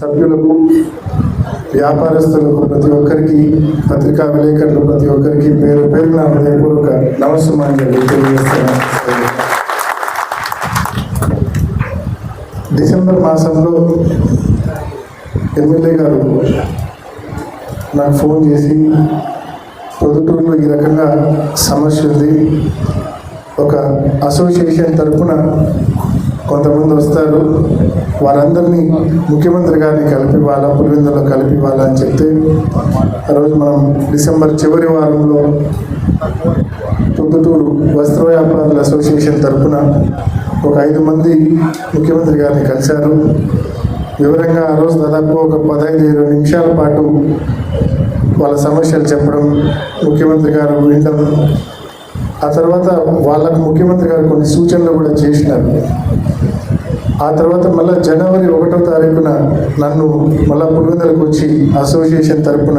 సభ్యులకు వ్యాపారస్తులకు ప్రతి ఒక్కరికి పత్రికా విలేకరులు ప్రతి ఒక్కరికి పేరు పేరు నా హృదయపూర్వక నమస్కారం తెలియజేస్తున్నాను. డిసెంబర్ మాసంలో ఎమ్మెల్యే గారు నాకు ఫోన్ చేసి పొద్దుటూరులో ఈ రకంగా సమస్య ఉంది. ఒక అసోసియేషన్ తరఫున కొంతమంది వస్తారు. వారందరినీ ముఖ్యమంత్రి గారిని కలిపివ్వాలా పులివెందులో కలిపివ్వాలా అని చెప్తే ఆ రోజు మనం డిసెంబర్ చివరి వారంలో పొద్దుటూరు వస్త్ర వ్యాపారుల అసోసియేషన్ తరఫున ఒక ఐదు మంది ముఖ్యమంత్రి గారిని కలిశారు. వివరంగా ఆ రోజు దాదాపు ఒక పదహైదు ఇరవై నిమిషాల పాటు వాళ్ళ సమస్యలు చెప్పడం ముఖ్యమంత్రి గారు వినడం ఆ తర్వాత వాళ్ళకు ముఖ్యమంత్రి గారు కొన్ని సూచనలు కూడా చేసినారు. ఆ తర్వాత మళ్ళీ జనవరి ఒకటో తారీఖున నన్ను మళ్ళీ పులివెందులకు వచ్చి అసోసియేషన్ తరఫున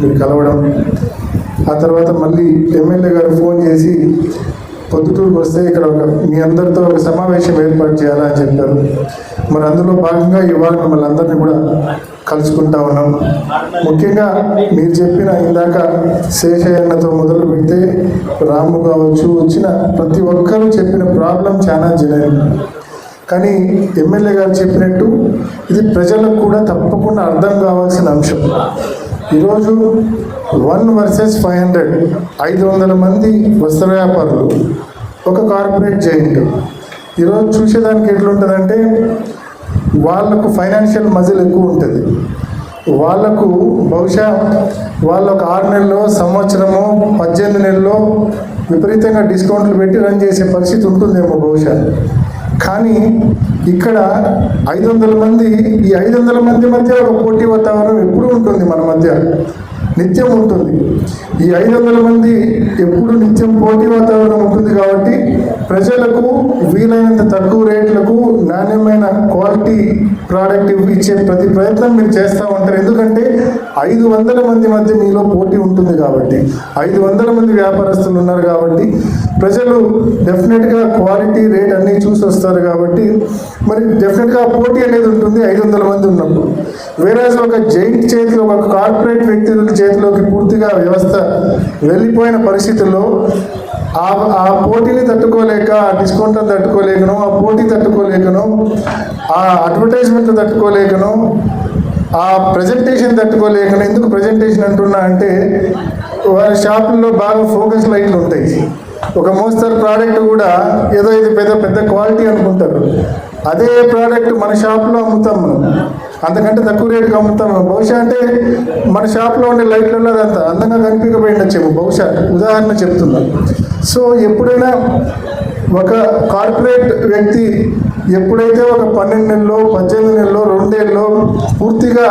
మీరు కలవడం. ఆ తర్వాత మళ్ళీ ఎమ్మెల్యే గారు ఫోన్ చేసి పొద్దుటూరుకు వస్తే ఇక్కడ ఒక మీ అందరితో ఒక సమావేశం ఏర్పాటు చేయాలని చెప్పారు. మరి అందులో భాగంగా ఇవాళ మిమ్మల్ని అందరినీ కూడా కలుసుకుంటా ఉన్నాం. ముఖ్యంగా మీరు చెప్పిన ఇందాక శేషయ్యన్నతో మొదలు పెడితే రాము కావచ్చు వచ్చిన ప్రతి ఒక్కరూ చెప్పిన ప్రాబ్లం చాలా జనైన్ కానీ ఎమ్మెల్యే గారు చెప్పినట్టు ఇది ప్రజలకు కూడా తప్పకుండా అర్థం కావాల్సిన అంశం. ఈరోజు వన్ వర్సెస్ ఫైవ్ హండ్రెడ్ ఐదు వందల మంది వస్త్ర వ్యాపారులు ఒక కార్పొరేట్ జైంట్ ఈరోజు చూసేదానికి ఎట్లుంటుందంటే వాళ్ళకు ఫైనాన్షియల్ మజిల్ ఎక్కువ ఉంటుంది. వాళ్ళకు బహుశా వాళ్ళ ఒక ఆరు నెలలో సంవత్సరము పద్దెనిమిది నెలల్లో విపరీతంగా డిస్కౌంట్లు పెట్టి రన్ చేసే పరిస్థితి ఉంటుందేమో బహుశా. కానీ ఇక్కడ ఐదు వందల మంది ఈ ఐదు వందల మంది మధ్య ఒక పోటీ వాతావరణం ఎప్పుడూ ఉంటుంది మన మధ్య. నిత్యం ఉంటుంది. ఈ ఐదు వందల మంది ఎప్పుడు నిత్యం పోటీ వాతావరణం ఉంటుంది కాబట్టి ప్రజలకు వీలైనంత తక్కువ రేట్లకు నాణ్యమైన క్వాలిటీ ప్రోడక్ట్ ఇచ్చే ప్రతి ప్రయత్నం మీరు చేస్తూ ఉంటారు. ఎందుకంటే ఐదు వందల మంది మధ్య మీలో పోటీ ఉంటుంది కాబట్టి ఐదు వందల మంది వ్యాపారస్తులు ఉన్నారు కాబట్టి ప్రజలు డెఫినెట్గా క్వాలిటీ రేట్ అన్నీ చూసి వస్తారు కాబట్టి మరి డెఫినెట్గా పోటీ అనేది ఉంటుంది ఐదు వందల మంది ఉన్నప్పుడు. వేరే ఒక జైంట్ చేతిలో ఒక కార్పొరేట్ వ్యక్తుల చేతిలోకి పూర్తిగా వ్యవస్థ వెళ్ళిపోయిన పరిస్థితుల్లో ఆ ఆ పోటీని తట్టుకోలేక ఆ డిస్కౌంట్ తట్టుకోలేకను ఆ పోటీ తట్టుకోలేకను ఆ అడ్వర్టైజ్మెంట్ తట్టుకోలేకను ఆ ప్రజెంటేషన్ తట్టుకోలేకను ఎందుకు ప్రజెంటేషన్ అంటున్నా అంటే వారి షాపుల్లో బాగా ఫోకస్ లైట్లు ఉంటాయి. ఒక మోస్తరు ప్రోడక్ట్ కూడా ఏదో ఇది పెద్ద పెద్ద క్వాలిటీ అనుకుంటారు. అదే ప్రోడక్ట్ మన షాప్లో అమ్ముతాం మనం. అంతకంటే తక్కువ రేటుకి అమ్ముతాం మనం. బహుశా అంటే మన షాప్లో ఉండే లైట్లలో అదంతా అందంగా కనిపించకపోయిండొచ్చేమో బహుశా. ఉదాహరణ చెప్తున్నాం. సో ఎప్పుడైనా ఒక కార్పొరేట్ వ్యక్తి ఎప్పుడైతే ఒక పన్నెండు నెలలో పద్దెనిమిది నెలలో రెండేళ్ళలో పూర్తిగా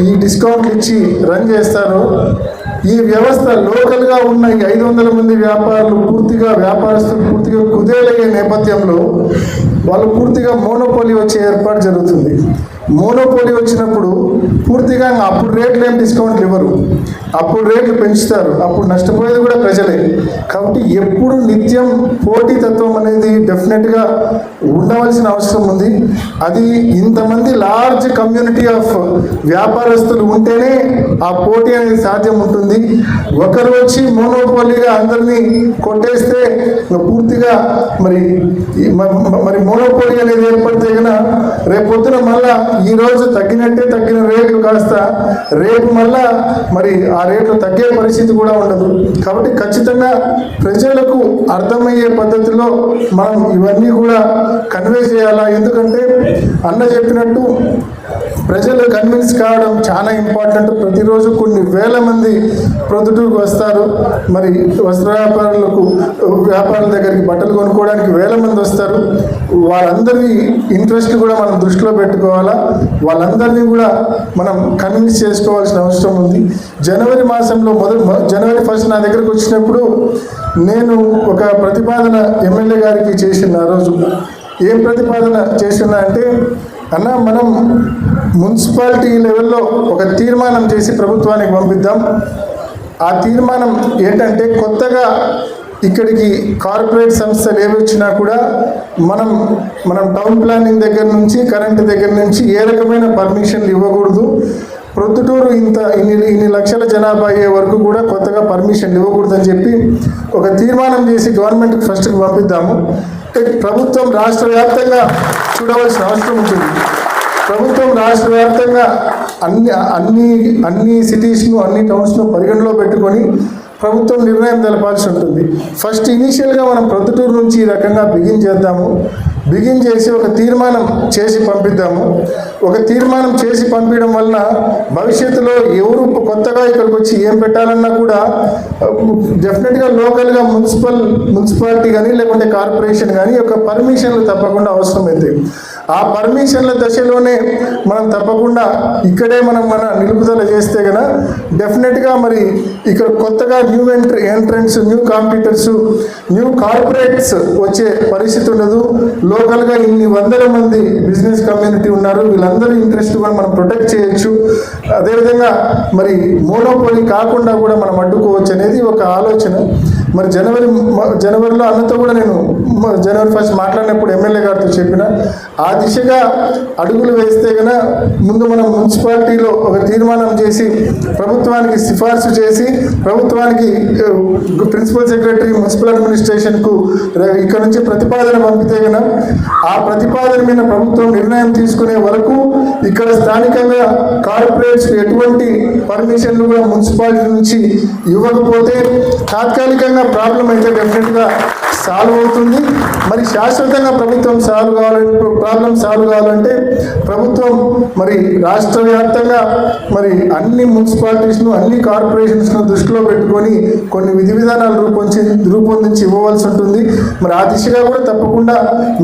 ఈ డిస్కౌంట్ ఇచ్చి రన్ చేస్తారో ఈ వ్యవస్థ లోకల్గా ఉన్న ఈ ఐదు వందల మంది వ్యాపారులు పూర్తిగా వ్యాపారస్తులు పూర్తిగా కుదేలయ్యే నేపథ్యంలో వాళ్ళు పూర్తిగా మోనోపోలి వచ్చే ఏర్పాటు జరుగుతుంది. మోనోపోలి వచ్చినప్పుడు పూర్తిగా అప్పుడు రేట్లు ఏం డిస్కౌంట్లు ఇవ్వరు. అప్పుడు రేట్లు పెంచుతారు. అప్పుడు నష్టపోయేది కూడా ప్రజలే. కాబట్టి ఎప్పుడు నిత్యం పోటీతత్వం అనేది డెఫినెట్గా ఉండవలసిన అవసరం ఉంది. అది ఇంతమంది లార్జ్ కమ్యూనిటీ ఆఫ్ వ్యాపారస్తులు ఉంటేనే ఆ పోటీ అనేది సాధ్యం ఉంటుంది. ఒకరు వచ్చి మోనోపోలీగా అందరినీ కొట్టేస్తే పూర్తిగా మరి మరి మోనోపోలీ అనేది ఏర్పడితే కనుక రేపు మళ్ళా ఈరోజు తగ్గినట్టే తగ్గిన రేట్లు కాస్త రేపు మళ్ళా మరి ఆ రేట్లు తగ్గే పరిస్థితి కూడా ఉండదు. కాబట్టి ఖచ్చితంగా ప్రజలకు అర్థమయ్యే పద్ధతిలో మనం ఇవన్నీ కూడా కన్వే చేయాలా? ఎందుకంటే అన్న చెప్పినట్టు ప్రజలు కన్విన్స్ కావడం చాలా ఇంపార్టెంట్ ప్రతిరోజు కొన్ని వేల మంది ప్రొద్దుటూరుకు వస్తారు. మరి వస్త్ర వ్యాపారులకు వ్యాపారుల దగ్గరికి బట్టలు కొనుక్కోవడానికి వేల మంది వస్తారు. వాళ్ళందరి ఇంట్రెస్ట్ కూడా మనం దృష్టిలో పెట్టుకోవాలా? వాళ్ళందరినీ కూడా మనం కన్విన్స్ చేసుకోవాల్సిన అవసరం ఉంది. జనవరి మాసంలో మొదటి జనవరి ఫస్ట్ నా దగ్గరకు వచ్చినప్పుడు నేను ఒక ప్రతిపాదన ఎమ్మెల్యే గారికి చేసిన ఆ రోజు. ఏం ప్రతిపాదన చేసినా అంటే అన్న మనం మున్సిపాలిటీ లెవెల్లో ఒక తీర్మానం చేసి ప్రభుత్వానికి పంపిద్దాం. ఆ తీర్మానం ఏంటంటే కొత్తగా ఇక్కడికి కార్పొరేట్ సంస్థలు ఏవి వచ్చినా కూడా మనం మనం టౌన్ ప్లానింగ్ దగ్గర నుంచి కరెంట్ దగ్గర నుంచి ఏ రకమైన పర్మిషన్లు ఇవ్వకూడదు. ప్రొద్దుటూరు ఇంత ఇన్ని ఇన్ని లక్షల జనాభా అయ్యే వరకు కూడా కొత్తగా పర్మిషన్ ఇవ్వకూడదని చెప్పి ఒక తీర్మానం చేసి గవర్నమెంట్కి ఫస్ట్కి పంపిద్దాము. ప్రభుత్వం రాష్ట్ర వ్యాప్తంగా చూడవలసిన అవసరం ఉంటుంది. ప్రభుత్వం రాష్ట్ర వ్యాప్తంగా అన్ని అన్ని అన్ని సిటీస్ను అన్ని టౌన్స్ను పరిగణలో పెట్టుకొని ప్రభుత్వం నిర్ణయం తెలపాల్సి ఉంటుంది. ఫస్ట్ ఇనీషియల్గా మనం ప్రొద్దుటూరు నుంచి ఈ రకంగా బిగిన్ చేద్దాము. బిగిన్ చేసి ఒక తీర్మానం చేసి పంపిద్దాము. ఒక తీర్మానం చేసి పంపించడం వలన భవిష్యత్తులో ఎవరు కొత్తగా ఇక్కడికి వచ్చి ఏం పెట్టాలన్నా కూడా డెఫినెట్గా లోకల్గా మున్సిపల్ మున్సిపాలిటీ కానీ లేకుంటే కార్పొరేషన్ కానీ ఒక పర్మిషన్లు తప్పకుండా అవసరమవుతాయి ఆ పర్మిషన్ల దశలోనే మనం తప్పకుండా ఇక్కడే మనం మన నిలుపుదల చేస్తే కదా డెఫినెట్గా మరి ఇక్కడ కొత్తగా new entry entrance new competitors new corporates వచ్చే పరిస్థితి ఉండదు. లోకల్గా ఇన్ని వందల మంది బిజినెస్ కమ్యూనిటీ ఉన్నారు. వీళ్ళందరూ ఇంట్రెస్ట్ కూడా మనం ప్రొటెక్ట్ చేయొచ్చు. అదేవిధంగా మరి మోనోపోలి కాకుండా కూడా మనం అడ్డుకోవచ్చు అనేది ఒక ఆలోచన. మరి జనవరి జనవరిలో అన్నతో కూడా నేను జనవరి ఫస్ట్ మాట్లాడినప్పుడు ఎమ్మెల్యే గారితో చెప్పిన ఆ దిశగా అడుగులు వేస్తే కనుక ముందు మనం మున్సిపాలిటీలో ఒక తీర్మానం చేసి ప్రభుత్వానికి సిఫార్సు చేసి ప్రభుత్వానికి ప్రిన్సిపల్ సెక్రటరీ మున్సిపల్ అడ్మినిస్ట్రేషన్కు ఇక్కడ నుంచి ప్రతిపాదన పంపితే గన ఆ ప్రతిపాదన మీద ప్రభుత్వం నిర్ణయం తీసుకునే వరకు ఇక్కడ స్థానికంగా కార్పొరేట్స్ ఎటువంటి పర్మిషన్లు కూడా మున్సిపాలిటీ నుంచి ఇవ్వకపోతే తాత్కాలికంగా ప్రాబ్లం అయితే డెఫినెట్గా సాల్వ్ అవుతుంది. మరి శాశ్వతంగా ప్రభుత్వం సాల్వ్ కావాలంటే ప్రాబ్లం సాల్వ్ కావాలంటే ప్రభుత్వం మరి రాష్ట్ర వ్యాప్తంగా మరి అన్ని మున్సిపాలిటీస్ను అన్ని కార్పొరేషన్స్ను దృష్టిలో పెట్టుకొని కొన్ని విధి విధానాలు రూపొంచి రూపొందించి ఇవ్వవలసి ఉంటుంది. మరి ఆ దిశగా కూడా తప్పకుండా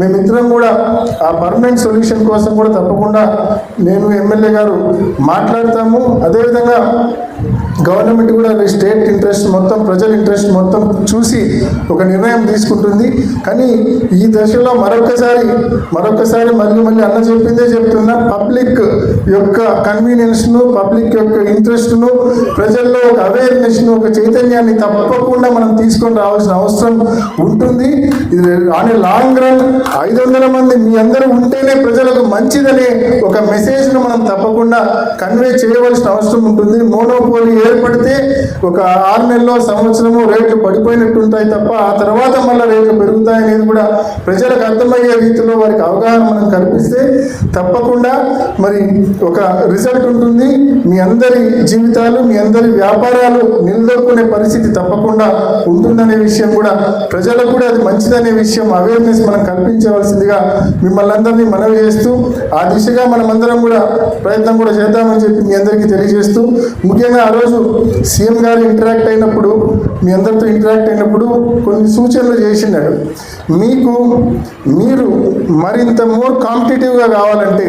మేమిద్దరం కూడా ఆ పర్మనెంట్ సొల్యూషన్ కోసం కూడా తప్పకుండా నేను ఎమ్మెల్యే గారు మాట్లాడతాము. అదేవిధంగా గవర్నమెంట్ కూడా స్టేట్ ఇంట్రెస్ట్ మొత్తం ప్రజల ఇంట్రెస్ట్ మొత్తం చూసి ఒక నిర్ణయం తీసుకుంటుంది. కానీ ఈ దశలో మరొకసారి మరొకసారి మళ్ళీ మళ్ళీ అన్న చెప్పిందే చెప్తున్నా పబ్లిక్ యొక్క కన్వీనియన్స్ను పబ్లిక్ యొక్క ఇంట్రెస్ట్ను ప్రజల్లో ఒక అవేర్నెస్ను ఒక చైతన్యాన్ని తప్పకుండా మనం తీసుకొని రావాల్సిన అవసరం ఉంటుంది. ఇది ఆన్ లాంగ్ రన్ ఐదు వందల మంది మీ అందరూ ఉంటేనే ప్రజలకు మంచిదనే ఒక మెసేజ్ను మనం తప్పకుండా కన్వే చేయవలసిన అవసరం ఉంటుంది. మోనోపోలీ ఏర్పడితే ఒక ఆరు నెలలో సంవత్సరము రేట్లు పడిపోయినట్టు ఉంటాయి తప్ప ఆ తర్వాత మళ్ళీ రేట్లు పెరుగుతాయనేది కూడా ప్రజలకు అర్థమయ్యే రీతిలో వారికి అవగాహన మనం కల్పిస్తే తప్పకుండా మరి ఒక రిజల్ట్ ఉంటుంది. మీ అందరి జీవితాలు మీ అందరి వ్యాపారాలు నిలదొక్కునే పరిస్థితి తప్పకుండా ఉంటుందనే విషయం కూడా ప్రజలకు కూడా అది మంచిదనే విషయం అవేర్నెస్ మనం కల్పించవలసిందిగా మిమ్మల్ని అందరినీ మనవి చేస్తూ ఆ దిశగా మనమందరం కూడా ప్రయత్నం కూడా చేద్దామని చెప్పి మీ అందరికీ తెలియజేస్తూ ముఖ్యంగా ఆ రోజు సీఎం గారు ఇంటరాక్ట్ అయినప్పుడు మీ అందరితో ఇంటరాక్ట్ అయినప్పుడు కొన్ని సూచనలు చేసినాడు మీకు మీరు మరింత మోర్ కాంపిటేటివ్గా కావాలంటే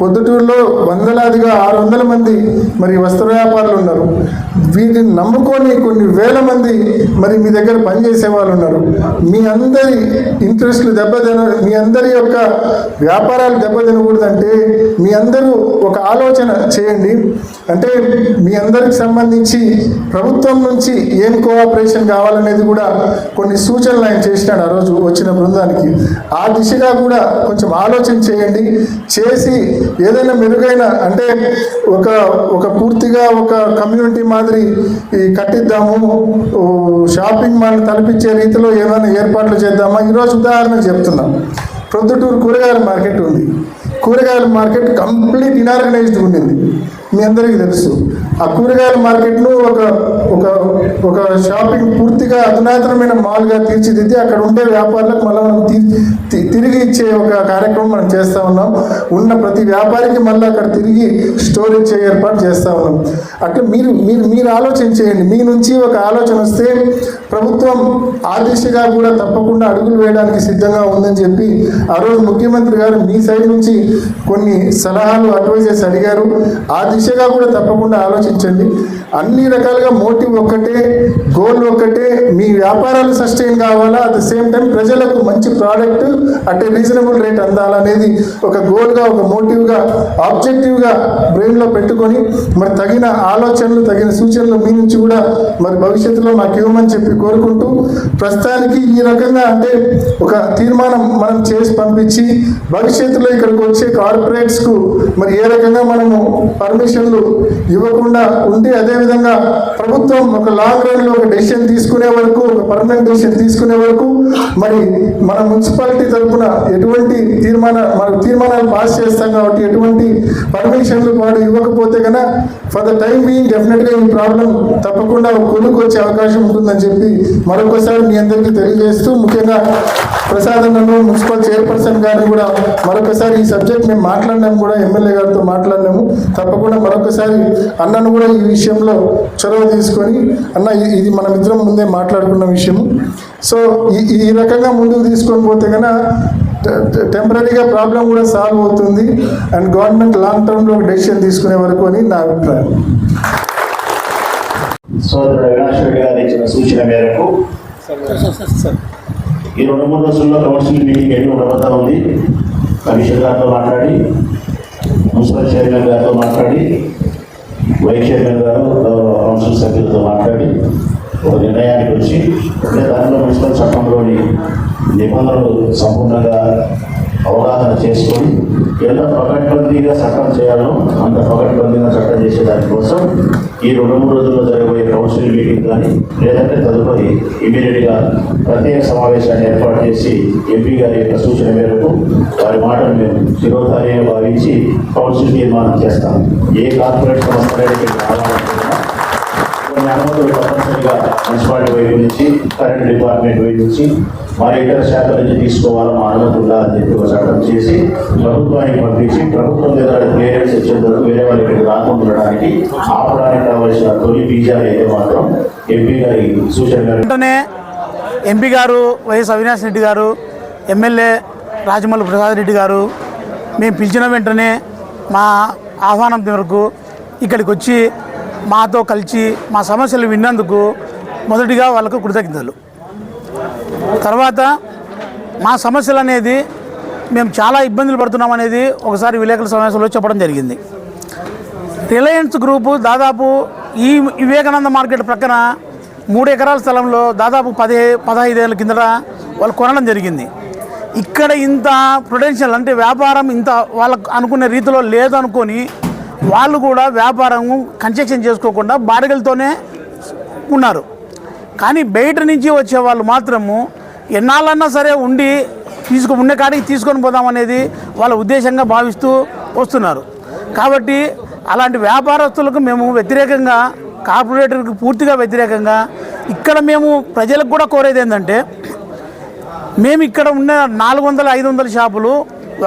పొద్దుటూరులో వందలాదిగా ఆరు వందల మంది మరి వస్త్ర వ్యాపారులు ఉన్నారు. వీటిని నమ్ముకొని కొన్ని వేల మంది మరి మీ దగ్గర పనిచేసే వాళ్ళు ఉన్నారు. మీ అందరి ఇంట్రెస్ట్లు దెబ్బతిన మీ అందరి యొక్క వ్యాపారాలు దెబ్బతినకూడదంటే మీ అందరూ ఒక ఆలోచన చేయండి. అంటే మీ అందరికి సంబంధించి ప్రభుత్వం నుంచి ఏం కోఆపరేషన్ కావాలనేది కూడా కొన్ని సూచనలు ఆయన చేసినాడు ఆ రోజు వచ్చిన బృందానికి. ఆ దిశగా కూడా కొంచెం ఆలోచన చేయండి. చేసి ఏదైనా మెరుగైన అంటే ఒక ఒక పూర్తిగా ఒక కమ్యూనిటీ మాదిరి ఈ కట్టిద్దాము. షాపింగ్ మాల్ తలపించే రీతిలో ఏమైనా ఏర్పాట్లు చేద్దామా? ఈరోజు ఉదాహరణ చెప్తున్నాం. ప్రొద్దుటూరు కూరగాయల మార్కెట్ ఉంది. కూరగాయల మార్కెట్ కంప్లీట్ ఇనార్గనైజ్డ్ ఉండింది. మీ అందరికీ తెలుసు. ఆ కూరగాయల మార్కెట్ను ఒక ఒక ఒక షాపింగ్ పూర్తిగా అధునాతనమైన మాల్గా తీర్చిదిద్ది అక్కడ ఉండే వ్యాపారులకు మళ్ళీ మనం తీ- తిరిగి ఇచ్చే ఒక కార్యక్రమం మనం చేస్తూ ఉన్నాం. ఉన్న ప్రతి వ్యాపారికి మళ్ళీ అక్కడ తిరిగి స్టోర్ ఇచ్చే ఏర్పాటు చేస్తూ ఉన్నాం. అట్లా మీరు మీరు మీరు ఆలోచన చేయండి. మీ నుంచి ఒక ఆలోచన వస్తే ప్రభుత్వం ఆ దిశగా కూడా తప్పకుండా అడుగులు వేయడానికి సిద్ధంగా ఉందని చెప్పి ఆ రోజు ముఖ్యమంత్రి గారు మీ సైడ్ నుంచి కొన్ని సలహాలు అడ్వైజెస్ అడిగారు. ఆ దిశ దిశగా కూడా తప్పకుండా ఆలోచించండి. అన్ని రకాలుగా మోటివ్ ఒక్కటే గోల్ ఒక్కటే మీ వ్యాపారాలు సస్టైన్ కావాలా? అట్ ద సేమ్ టైం ప్రజలకు మంచి ప్రోడక్ట్ అట్ రీజనబుల్ రేట్ అందాలనేది ఒక గోల్గా ఒక మోటివ్గా ఆబ్జెక్టివ్గా బ్రెయిన్లో పెట్టుకొని మరి తగిన ఆలోచనలు తగిన సూచనలు మీ నుంచి కూడా మరి భవిష్యత్తులో మాకు ఇవ్వమని చెప్పి కోరుకుంటూ ప్రస్తుతానికి ఈ రకంగా అంటే ఒక తీర్మానం మనం చేసి పంపించి భవిష్యత్తులో ఇక్కడికి వచ్చే కార్పొరేట్స్కు మరి ఏ రకంగా మనము పర్మిషన్లు ఇవ్వకుండా ఉంటే అదేవిధంగా ప్రభుత్వం ఒక లాంగ్ రన్లో ఒక డెసిషన్ తీసుకునే వరకు ఒక పర్మనెంట్ డెసిషన్ తీసుకునే వరకు మరి మన మున్సిపాలిటీ తరఫున ఎటువంటి తీర్మాన మన తీర్మానాలు పాస్ చేస్తాం కాబట్టి ఎటువంటి పర్మిషన్లు వాడు ఇవ్వకపోతే కనుక ఫర్ ద టైం బీయింగ్ డెఫినెట్గా ఈ ప్రాబ్లం తప్పకుండా కొనుక్కు వచ్చే అవకాశం ఉంటుందని చెప్పి మరొకసారి మీ అందరికీ తెలియజేస్తూ ముఖ్యంగా ప్రసాద్ అన్నను మున్సిపల్ చైర్పర్సన్ గారిని కూడా మరొకసారి ఈ సబ్జెక్ట్ మేము మాట్లాడినాము కూడా ఎమ్మెల్యే గారితో మాట్లాడినాము. తప్పకుండా మరొకసారి అన్నను కూడా ఈ విషయంలో చొరవ తీసుకొని అన్న ఇది- మన మనం ఇద్దరం ముందే మాట్లాడుకున్న విషయము. సో ఈ ఈ రకంగా ముందుకు తీసుకొని పోతే కనుక టెంపరీగా ప్రాబ్లం కూడా సాల్వ్ అవుతుంది. అండ్ గవర్నమెంట్ లాంగ్ టర్మ్లో ఒక డెసిషన్ తీసుకునే వరకు అని నా అభిప్రాయం. సోదరుడు అవినాష్ రెడ్డి గారు ఇచ్చిన సూచన మేరకు ఈ రెండు మూడు రోజుల్లో కౌన్సిల్ మీటింగ్ ఎన్ని ఉండబోతా ఉంది? కమిషన్ గారితో మాట్లాడి మున్సిపల్ చైర్మన్ గారితో మాట్లాడి వైస్ చైర్మన్ గారు కౌన్సిల్ సభ్యులతో మాట్లాడి ఒక నిర్ణయానికి వచ్చి అంటే దానిలో మున్సిపల్ చట్టంలోని నిబంధనలు సంపూర్ణంగా అవగాహన చేసుకొని ఎంత పకడ్బందీగా చట్టం చేయాలో అంత పకడ్బందీగా చట్టం చేసేదాని కోసం ఈ రెండు మూడు రోజుల్లో జరగబోయే కౌన్సిల్ మీటింగ్ కానీ లేదంటే తదుపరి ఇమీడియట్గా ప్రత్యేక సమావేశాన్ని ఏర్పాటు చేసి ఎంపీ గారి యొక్క సూచన మేరకు వారి మాటను మేము శిరోధార్యంగా భావించి కౌన్సిల్ తీర్మానం చేస్తాం. ఏ కార్పొరేట్ సంస్థ కొన్ని అనుమతులు తప్పనిసరిగా మున్సిపాలిటీ వైపు నుంచి కరెంట్ డిపార్ట్మెంట్ వైపు నుంచి మరి ఇతర శాఖల నుంచి తీసుకోవాలని మా అనుమతి అని చెప్పి ఒక చట్టం చేసి ప్రభుత్వానికి పంపించి ప్రభుత్వం దగ్గర క్లియరెన్స్ వచ్చేంత వరకు వేరే వాళ్ళ ఇక్కడికి రాకుండా ఉండడానికి ఆపడానికి కావలసిన తొలి బీజాలు అయితే మాత్రం ఎంపీ గారి సూచన వెంటనే ఎంపీ గారు వైఎస్ అవినాష్ రెడ్డి గారు ఎమ్మెల్యే రాజమౌళి ప్రసాద్ రెడ్డి గారు మేము పిలిచిన వెంటనే మా ఆహ్వానం మేరకు ఇక్కడికి వచ్చి మాతో కలిసి మా సమస్యలు విన్నందుకు మొదటిగా వాళ్ళకు కృతజ్ఞతలు. తర్వాత మా సమస్యలు అనేది మేము చాలా ఇబ్బందులు పడుతున్నాం అనేది ఒకసారి విలేకరుల సమావేశంలో చెప్పడం జరిగింది. రిలయన్స్ గ్రూపు దాదాపు ఈ వివేకానంద మార్కెట్ ప్రక్కన మూడు ఎకరాల స్థలంలో దాదాపు పది పదహైదేళ్ళ కిందట వాళ్ళు కొనడం జరిగింది. ఇక్కడ ఇంత ప్రొడెన్షియల్ అంటే వ్యాపారం ఇంత వాళ్ళకు అనుకునే రీతిలో లేదనుకొని వాళ్ళు కూడా వ్యాపారం కన్స్ట్రక్షన్ చేసుకోకుండా బాడిగలతోనే ఉన్నారు. కానీ బయట నుంచి వచ్చే వాళ్ళు మాత్రము ఎన్నాళ్ళన్నా సరే ఉండి తీసుకు ఉండే కాడికి తీసుకొని పోదామనేది వాళ్ళ ఉద్దేశంగా భావిస్తూ వస్తున్నారు. కాబట్టి అలాంటి వ్యాపారస్తులకు మేము వ్యతిరేకంగా కార్పొరేటర్కి పూర్తిగా వ్యతిరేకంగా ఇక్కడ మేము ప్రజలకు కూడా కోరేది ఏంటంటే మేము ఇక్కడ ఉన్న నాలుగు వందల ఐదు వందల షాపులు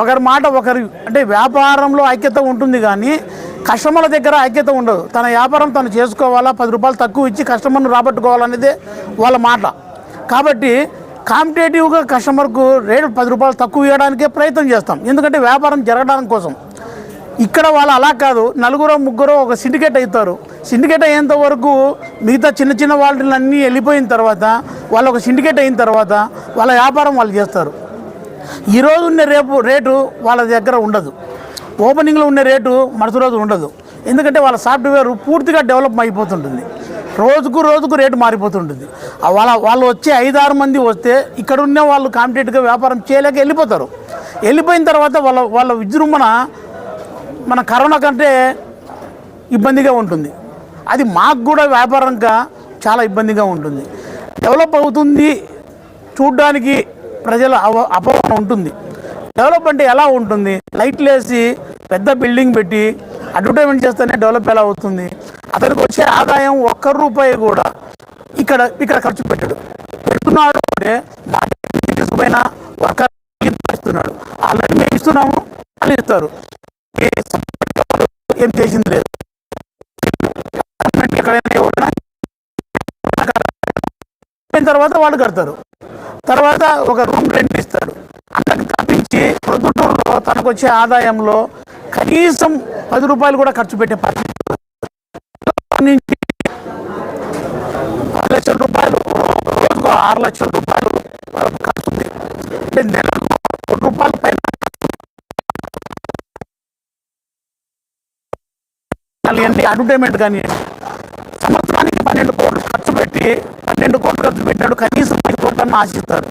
ఒకరి మాట ఒకరి అంటే వ్యాపారంలో ఐక్యత ఉంటుంది కానీ కస్టమర్ల దగ్గర ఐక్యత ఉండదు. తన వ్యాపారం తను చేసుకోవాలా పది రూపాయలు తక్కువ ఇచ్చి కస్టమర్ను రాబట్టుకోవాలనేదే వాళ్ళ మాట. కాబట్టి కాంపిటేటివ్గా కస్టమర్కు రేటు పది రూపాయలు తక్కువ ఇవ్వడానికే ప్రయత్నం చేస్తాం. ఎందుకంటే వ్యాపారం జరగడానికి కోసం. ఇక్కడ వాళ్ళు అలా కాదు. నలుగురు ముగ్గురు ఒక సిండికేట్ అవుతారు. సిండికేట్ అయ్యేంత వరకు మిగతా చిన్న చిన్న వాళ్ళన్నీ వెళ్ళిపోయిన తర్వాత వాళ్ళు ఒక సిండికేట్ అయిన తర్వాత వాళ్ళ వ్యాపారం వాళ్ళు చేస్తారు. ఈరోజు ఉన్న రేపు రేటు వాళ్ళ దగ్గర ఉండదు. ఓపెనింగ్లో ఉన్న రేటు మరుసటి రోజు ఉండదు. ఎందుకంటే వాళ్ళ సాఫ్ట్వేర్ పూర్తిగా డెవలప్ అయిపోతుంటుంది. రోజుకు రోజుకు రేటు మారిపోతుంటుంది. వాళ్ళ వాళ్ళు వచ్చే ఐదారు మంది వస్తే ఇక్కడ ఉన్న వాళ్ళు కాంపిటేటివ్గా వ్యాపారం చేయలేక వెళ్ళిపోతారు. వెళ్ళిపోయిన తర్వాత వాళ్ళ వాళ్ళ విజృంభణ మన కరోనా కంటే ఇబ్బందిగా ఉంటుంది. అది మాకు కూడా వ్యాపారంగా చాలా ఇబ్బందిగా ఉంటుంది. డెవలప్ అవుతుంది చూడ్డానికి ప్రజల అపోహ ఉంటుంది. డెవలప్ అంటే ఎలా ఉంటుంది? లైట్లు వేసి పెద్ద బిల్డింగ్ పెట్టి అడ్వర్టైజ్మెంట్ చేస్తేనే డెవలప్ ఎలా అవుతుంది? అతనికి వచ్చే ఆదాయం ఒక్క రూపాయి కూడా ఇక్కడ ఇక్కడ ఖర్చు పెట్టాడు. పెడుతున్నాడు అంటే పైన వర్కర్ ఇస్తున్నాడు ఆల్రెడీ మేము ఇస్తున్నాము అని ఇస్తారు. ఏం చేసింది లేదు. ఎక్కడైనా తర్వాత వాళ్ళు కడతారు. తర్వాత ఒక రూమ్ రెంట్ ఇస్తాడు. అంతకు తప్పించి ప్రొద్దుటూరులో తనకు వచ్చే ఆదాయంలో కనీసం పది రూపాయలు కూడా ఖర్చు పెట్టే పరిస్థితి నుంచి పది లక్షల రూపాయలు రోజుకు ఆరు లక్షల రూపాయలు ఖర్చు ఉంది. అంటే నెలకు కోటి రూపాయల పైన కానివ్వండి అడ్వర్టైజ్మెంట్ సంవత్సరానికి పన్నెండు కోట్లు ఖర్చు పెట్టి రెండు కోట్లు ఖర్చు పెట్టాడు కనీసం పది కోట్లను ఆశిస్తారు.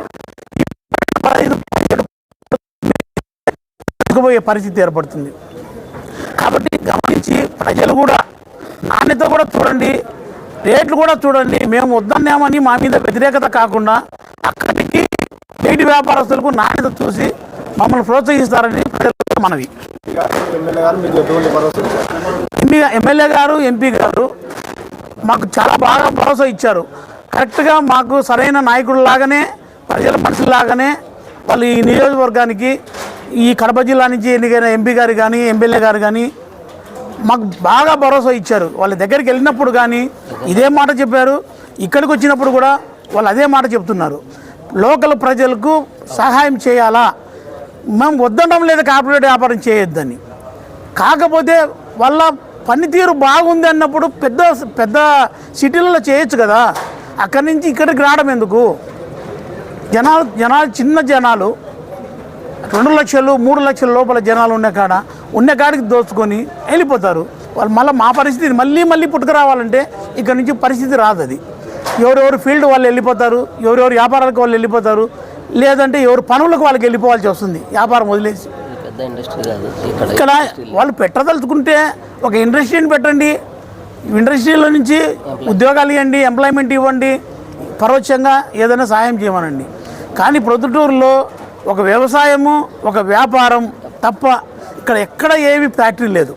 పోయే పరిస్థితి ఏర్పడుతుంది. కాబట్టి గమనించి ప్రజలు కూడా నాణ్యత కూడా చూడండి రేట్లు కూడా చూడండి మేము వద్దన్నామని మా మీద వ్యతిరేకత కాకుండా అక్కడికి బయటి వ్యాపారస్తులకు నాణ్యత చూసి మమ్మల్ని ప్రోత్సహిస్తారని ప్రజలకు మనవి. ఎంపీ ఎమ్మెల్యే గారు ఎంపీ గారు మాకు చాలా బాగా భరోసా ఇచ్చారు. కరెక్ట్గా మాకు సరైన నాయకుడు లాగానే ప్రజల మనుషుల్లాగానే వాళ్ళు ఈ నియోజకవర్గానికి ఈ కడప జిల్లా నుంచి ఎన్నికైన ఎంపీ గారు కానీ ఎమ్మెల్యే గారు కానీ మాకు బాగా భరోసా ఇచ్చారు. వాళ్ళ దగ్గరికి వెళ్ళినప్పుడు కానీ ఇదే మాట చెప్పారు. ఇక్కడికి వచ్చినప్పుడు కూడా వాళ్ళు అదే మాట చెప్తున్నారు. లోకల్ ప్రజలకు సహాయం చేయాలా? మేము వద్దడం లేదు కార్పొరేట్ వ్యాపారం చేయొద్దని. కాకపోతే వాళ్ళ పనితీరు బాగుంది అన్నప్పుడు పెద్ద పెద్ద సిటీలలో చేయొచ్చు కదా. అక్కడి నుంచి ఇక్కడికి రావడం ఎందుకు? జనాలు జనాలు చిన్న జనాలు రెండు లక్షలు మూడు లక్షల లోపల జనాలు ఉన్న కాడ ఉన్న కాడికి దోచుకొని వెళ్ళిపోతారు. వాళ్ళు మళ్ళీ మా పరిస్థితి మళ్ళీ మళ్ళీ పుట్టుకురావాలంటే ఇక్కడ నుంచి పరిస్థితి రాదు అది. ఎవరెవరు ఫీల్డ్ వాళ్ళు వెళ్ళిపోతారు ఎవరెవరు వ్యాపారాలకు వాళ్ళు వెళ్ళిపోతారు లేదంటే ఎవరు పనులకు వాళ్ళకి వెళ్ళిపోవాల్సి వస్తుంది. వ్యాపారం వదిలేసి. ఇక్కడ వాళ్ళు పెట్టదలుచుకుంటే ఒక ఇండస్ట్రీని పెట్టండి ఇండస్ట్రీలో నుంచి ఉద్యోగాలు ఇవ్వండి ఎంప్లాయ్మెంట్ ఇవ్వండి పరోక్షంగా ఏదైనా సాయం చేయమనండి. కానీ ప్రొద్దుటూరులో ఒక వ్యవసాయము ఒక వ్యాపారం తప్ప ఇక్కడ ఎక్కడ ఏమి ఫ్యాక్టరీ లేదు.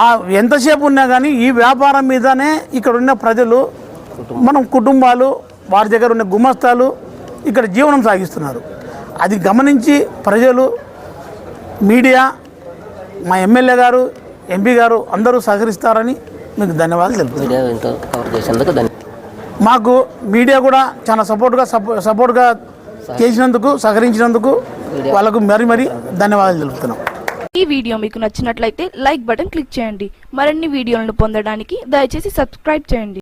ఆ ఎంతసేపు ఉన్నా కానీ ఈ వ్యాపారం మీదనే ఇక్కడ ఉన్న ప్రజలు మనం కుటుంబాలు వారి దగ్గర ఉన్న గుమస్తాలు ఇక్కడ జీవనం సాగిస్తున్నారు. అది గమనించి ప్రజలు మీడియా మా ఎమ్మెల్యే గారు ఎంపీ గారు అందరూ సహకరిస్తారని మీకు ధన్యవాదాలు తెలుపుతున్నాను మీడియా ఇంత కవర్ చేసేందుకు ధన్యవాదాలు మాకు మీడియా కూడా చాలా సపోర్ట్గా సపో సపోర్ట్గా చేసినందుకు సహకరించినందుకు వాళ్ళకు మరీ మరీ ధన్యవాదాలు తెలుపుతున్నాం. ఈ వీడియో మీకు నచ్చినట్లయితే లైక్ బటన్ క్లిక్ చేయండి. మరిన్ని వీడియోలను పొందడానికి దయచేసి సబ్స్క్రైబ్ చేయండి.